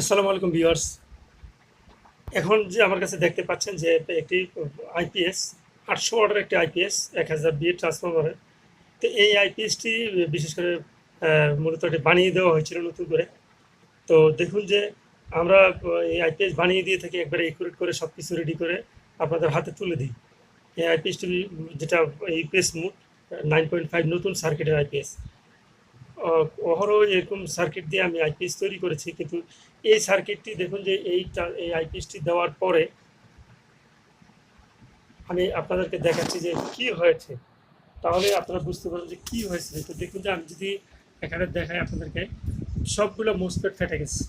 আসসালামু আলাইকুম ভিউয়ার্স। এখন যে আমার কাছে দেখতে পাচ্ছেন যে একটি আইপিএস, আটশো ওয়াটের একটি আইপিএস, এক হাজার বিয়ে ট্রান্সফরমারের তো এই আইপিএসটি বিশেষ করে মূলত এটি বানিয়ে দেওয়া হয়েছিল নতুন করে। তো দেখুন যে আমরা এই আইপিএস বানিয়ে দিয়ে থাকি, একবারে একুরেট করে সব কিছু রেডি করে আপনাদের হাতে তুলে দিই। এই আইপিএসটি যেটা UPS mode nine point five নতুন সার্কিটের আইপিএস। অহরহ এরকম সার্কিট দিয়ে আমি আইপিএস তৈরি করেছি, কিন্তু এই সার্কিটটি দেখুন যে এইটা এই আইপিএসটি দেওয়ার পরে আমি আপনাদেরকে দেখাচ্ছি যে কি হয়েছে। তাহলে আপনারা বুঝতে পারবেন যে কি হয়েছে। তো দেখুন যে আমি যদি এখানে দেখাই আপনাদেরকে, সবগুলো মোসপেট ফেটে গেছে।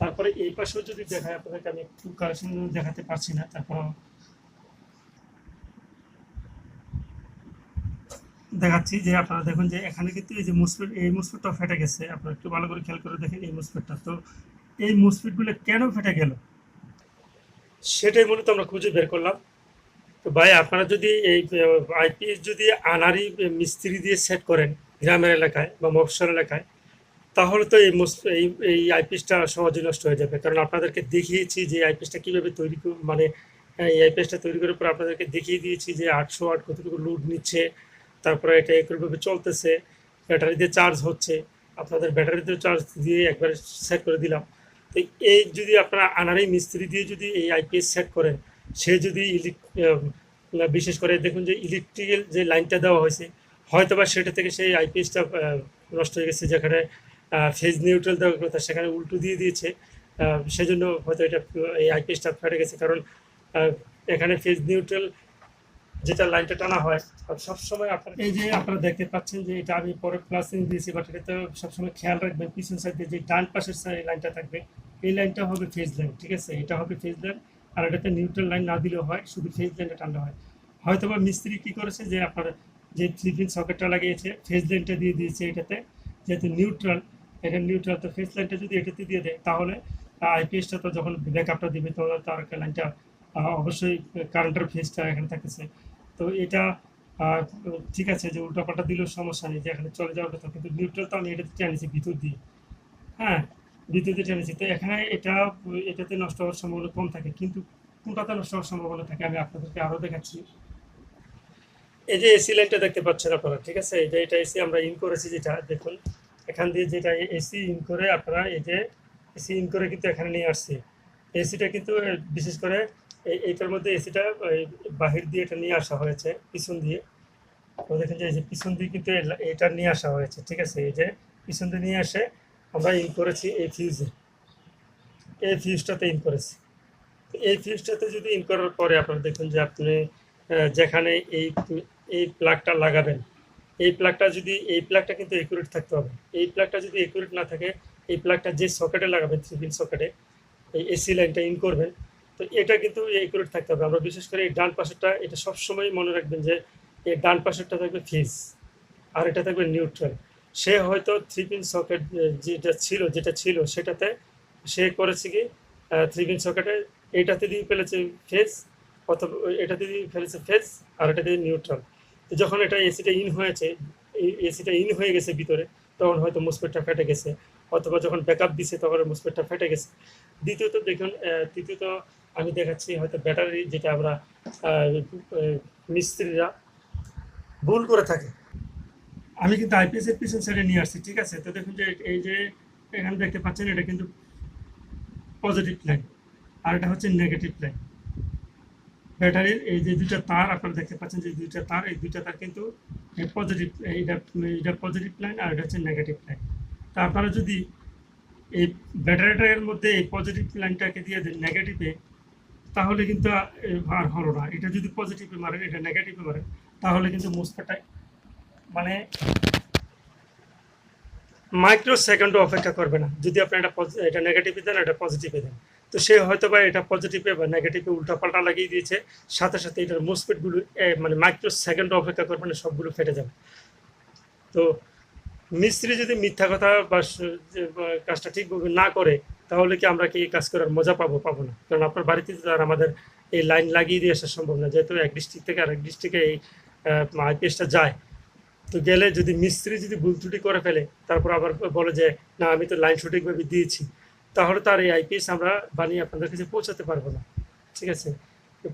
তারপরে এই পাশেও যদি দেখাই আপনাদেরকে, আমি একটু কারেকশন দেখাতে পারছি না তারপর দেখাচ্ছি যে আপনারা দেখুন যে এখানে কিন্তু এই যে মুসফিট এই মুসফিটটা ফেটে গেছে। আপনারা একটু ভালো করে খেয়াল করে দেখেন এই মুসফিটটা তো এই মুসফিটগুলো কেন ফেটে গেল? সেটাই মূলত আমরা খুঁজে বের করলাম। তো ভাই, আপনারা যদি এই আইপিএস যদি আনারি মিস্ত্রি দিয়ে সেট করেন গ্রামের এলাকায় বা মফসল এলাকায়, তাহলে তো এই এই এই আইপিএসটা সহজে নষ্ট হয়ে যাবে। কারণ আপনাদেরকে দেখিয়েছি যে আইপিএসটা কীভাবে তৈরি মানে এই আইপিএসটা তৈরি করার পর আপনাদেরকে দেখিয়ে দিয়েছি যে আটশো আট কতটুকু লোড নিচ্ছে। তারপরে এটা একইভাবে চলতেছে, ব্যাটারি দিয়ে চার্জ হচ্ছে। আপনাদের ব্যাটারিতে চার্জ দিয়ে একবার সেট করে দিলাম। তো এই যদি আপনারা আনারি মিস্ত্রি দিয়ে যদি এই আইপিএস সেট করেন, সে যদি বিশেষ করে দেখুন যে ইলেকট্রিক্যাল যে লাইনটা দেওয়া হয়েছে হয়তো বা সেটা থেকে সেই আইপিএসটা নষ্ট হয়ে গেছে। যেখানে ফেজ নিউট্রাল দেওয়ার কথা, সেখানে উল্টো দিয়ে দিয়েছে। সেজন্য হয়তো এটা, এই আইপিএসটা ফেটে গেছে। কারণ এখানে ফেজ নিউট্রাল যেটা লাইনটা টানা হয়, আর সবসময় আপনার এই যে আপনারা দেখতে পাচ্ছেন যে এটা আমি পরে প্লাসিং দিয়েছি বাট এটা তো সবসময় খেয়াল রাখবেন, পিছন সাইডে যে ডান পাশের সাইড লাইনটা থাকবে, এই লাইনটা হবে ফেজ লাইন ঠিক আছে? এটা হবে ফেজ লাইন আর এটাতে নিউট্রাল লাইন না দিলেও হয়, শুধু ফেজ লাইনটা টানলে হয়। হয়তো বা মিস্ত্রি কী করেছে যে আপনার যে পিন সকেটটা লাগিয়েছে ফেজ লাইনটা দিয়ে দিয়েছে এটাতে, যেহেতু নিউট্রাল এটা নিউট্রাল তো ফেজ লাইনটা যদি এটাতে দিয়ে দেয়, তাহলে আইপিএসটা তো যখন ব্যাকআপটা দিবে তখন তার লাইনটা অবশ্যই কারেন্টের ফেজটা এখানে থাকতেছে। তো এটা ঠিক আছে যে উল্টাপাল্টা দিলেও সমস্যা নেই যে এখানে চলে যাওয়ার কথা, কিন্তু নিউট্রাল তো আমি এটাতে টেনেছি ভিতর দিয়ে। হ্যাঁ দিয়ে টেনেছি তো এখানে এটা, এটাতে নষ্ট হওয়ার সম্ভাবনা কম থাকে, কিন্তু কোনটাতে নষ্ট হওয়ার সম্ভাবনা থাকে আমি আপনাদেরকে আরও দেখাচ্ছি। এই যে এসি লাইনটা দেখতে পাচ্ছেন আপনারা, ঠিক আছে? এটা এটা এসি আমরা ইন করেছি যেটা, দেখুন, এখান দিয়ে যেটা এসি ইন করে আপনারা এই যে এসি ইন করে কিন্তু এখানে নিয়ে আসছি। এসিটা কিন্তু বিশেষ করে এইটার মধ্যে এসিটা বাহির দিয়ে এটা নিয়ে আসা হয়েছে, পিছন দিয়ে। তো দেখেন যে এই যে পিছন দিয়ে কিন্তু এটা নিয়ে আসা হয়েছে, ঠিক আছে? এই যে পিছন দিয়ে নিয়ে আসে আমরা ইন করেছি এই ফিউজে এই ফিউজটাতে ইন করেছি। এই ফিউজটাতে যদি ইন করার পরে আপনারা দেখুন যে আপনি যেখানে এই এই প্লাগটা লাগাবেন, এই প্লাগটা যদি, এই প্লাগটা কিন্তু একুরেট থাকতে হবে। এই প্লাগটা যদি একুরেট না থাকে, এই প্লাগটা যে সকেটে লাগাবেন থ্রি পিন সকেটে এই এসি লাইনটা ইন করবেন তো এটা কিন্তু একুরেট থাকতে হবে। আমরা বিশেষ করে এই ডান পাশেরটা, এটা সবসময় মনে রাখবেন যে এই ডান পাশেরটা থাকবে ফিজ আর এটা থাকবে নিউট্রাল। সে হয়তো থ্রি পিন সকেট যেটা ছিল যেটা ছিল সেটাতে সে করেছে কি থ্রি পিন সকেটে এইটাতে দিয়ে ফেলেছে ফেজ অথবা এটাতে দিয়ে ফেলেছে ফেজ আর এটা দিয়ে নিউট্রাল। যখন এটা এসিটা ইন হয়েছে এসিটা ইন হয়ে গেছে ভিতরে, তখন হয়তো মুসপেটটা ফেটে গেছে। অথবা যখন ব্যাকআপ দিছে, তখন মুসপেটটা ফেটে গেছে। দ্বিতীয়ত দেখুন তৃতীয়ত আমি দেখাচ্ছি, হয়তো ব্যাটারি যেটা আমরা মিস্ত্রিরা ভুল করে থাকে। আমি কিন্তু আইপিএস এর পিছন সাইডে নিয়ে আসছি, ঠিক আছে? তো দেখুন যে এই যে এখানে দেখতে পাচ্ছেন, এটা কিন্তু পজিটিভ লাইন আর এটা হচ্ছে নেগেটিভ লাইন ব্যাটারির এই যে দুইটা তার, আপনারা দেখতে পাচ্ছেন যে দুইটা তার, এই দুইটা তার কিন্তু পজিটিভ এইটা এইটা পজিটিভ লাইন আর এটা হচ্ছে নেগেটিভ লাইন তা আপনারা যদি এই ব্যাটারিটার মধ্যে এই পজিটিভ লাইনটাকে দিয়ে দেন নেগেটিভে তাহলে কিন্তু আর হলো না। এটা যদি পজিটিভে মারেন এটা নেগেটিভে মারেন তাহলে কিন্তু মুসফাটাই মানে মাইক্রো সেকেন্ডও অপেক্ষা করবে না। যদি আপনি এটা এটা নেগেটিভে দেন, এটা পজিটিভে দেন। তো সে হয়তো বা এটা পজিটিভে বা নেগেটিভে উল্টাপাল্টা লাগিয়ে দিয়েছে, সাথে সাথে এটার মুসফেটগুলো মানে মাইক্রো সেকেন্ড অপেক্ষা করবে না, সবগুলো ফেটে যাবে। তো মিস্ত্রি যদি মিথ্যা কথা বা কাজটা ঠিকভাবে না করে তাহলে কি আমরা কি এই কাজ করার মজা পাবো? পাবো না। কারণ আপনার বাড়িতে তো আর আমাদের এই লাইন লাগিয়ে দিয়ে আসা সম্ভব না। যেহেতু এক ডিস্ট্রিক্ট থেকে আরেক ডিস্ট্রিক্টে এই আইপিএসটা যায়। তো গেলে যদি মিস্ত্রি যদি ভুল ত্রুটি করে ফেলে, তারপর আবার বলে যে, না, আমি তো লাইন সঠিকভাবে দিয়েছি। তাহলে তার এই আইপিএস আমরা বানিয়ে আপনাদের কাছে পৌঁছাতে পারব না। ঠিক আছে?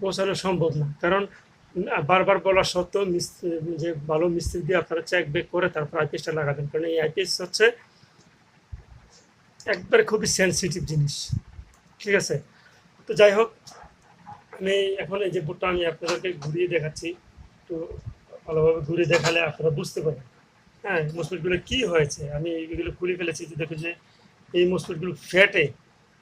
পৌঁছানো সম্ভব না। কারণ বারবার বলা সত্ত্বেও মিস্ত্রি, যে ভালো মিস্ত্রি দিয়ে আপনারা চেক বেক করে তারপর আইপিএসটা লাগাবেন। কারণ এই আইপিএস হচ্ছে একবারে খুবই সেন্সিটিভ জিনিস। ঠিক আছে? তো যাই হোক, আমি এখন এই যে বোর্ডটা আমি আপনাদেরকে ঘুরিয়ে দেখাচ্ছি, একটু ভালোভাবে ঘুরিয়ে দেখালে আপনারা বুঝতে পারেন হ্যাঁ মসপিটগুলো কি হয়েছে? আমি এগুলো খুলে ফেলেছি যে দেখুন যে এই মসপিটগুলো ফেটে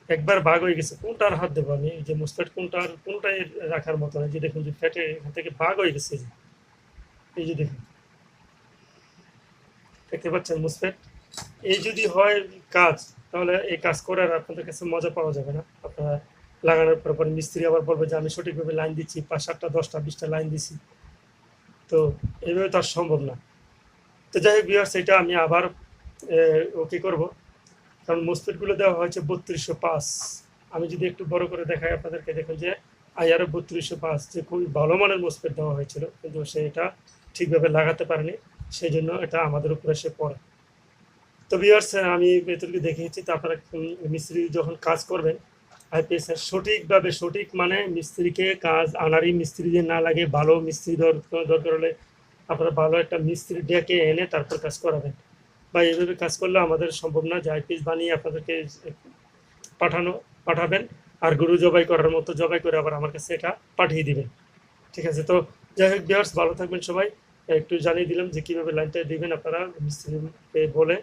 একবার ভাগ হয়ে গেছে। কোনটার হাত দেবো আমি? যে মসপেট কোনটার কোনটাই রাখার মতো না। যে দেখুন যে ফেটে এখান থেকে ভাগ হয়ে গেছে। এই যে এই যে দেখুন। দেখতে পাচ্ছেন মুসপেট এই যদি হয় কাজ তাহলে এই কাজ করার আপনাদের কাছে মজা পাওয়া যাবে না। আপনারা লাগানোর পর পর মিস্ত্রি আবার বলবে যে, আমি সঠিকভাবে লাইন দিচ্ছি, পাঁচ সাতটা, দশটা, বিশটা লাইন দিছি। তো এইভাবে তো আর সম্ভব না। তো যাই হোক বিয়ার্স এটা আমি আবার ওকে করব। কারণ মুসপেটগুলো দেওয়া হয়েছে বত্রিশশো পাঁচ। আমি যদি একটু বড় করে দেখাই আপনাদেরকে, দেখুন যে, আইআরও বত্রিশশো পাঁচ, যে খুবই ভালো মানের মুসপেট দেওয়া হয়েছিল, কিন্তু সে এটা ঠিকভাবে লাগাতে পারেনি। সেই জন্য এটা আমাদের উপরে সে পড়ে। তো বিয়ার্স আমি ভেতরকে দেখিয়েছি তো আপনারা মিস্ত্রি যখন কাজ করবেন আইপিএস এর সঠিকভাবে সঠিক মানে মিস্ত্রিকে কাজ আনারি মিস্ত্রি যে না লাগে, ভালো মিস্ত্রি দর- দরকার হলে আপনারা ভালো একটা মিস্ত্রি ডেকে এনে তারপর কাজ করাবেন। বা এইভাবে কাজ করলে আমাদের সম্ভব না যে আইপিএস বানিয়ে আপনাদেরকে পাঠানো, পাঠাবেন, আর গরু জবাই করার মতো জবাই করে আবার আমার কাছে এটা পাঠিয়ে দিবেন। ঠিক আছে, তো যাই হোক বিয়ার্স ভালো থাকবেন সবাই। একটু জানিয়ে দিলাম যে কীভাবে লাইনটা দিবেন আপনারা, মিস্ত্রিকে বলে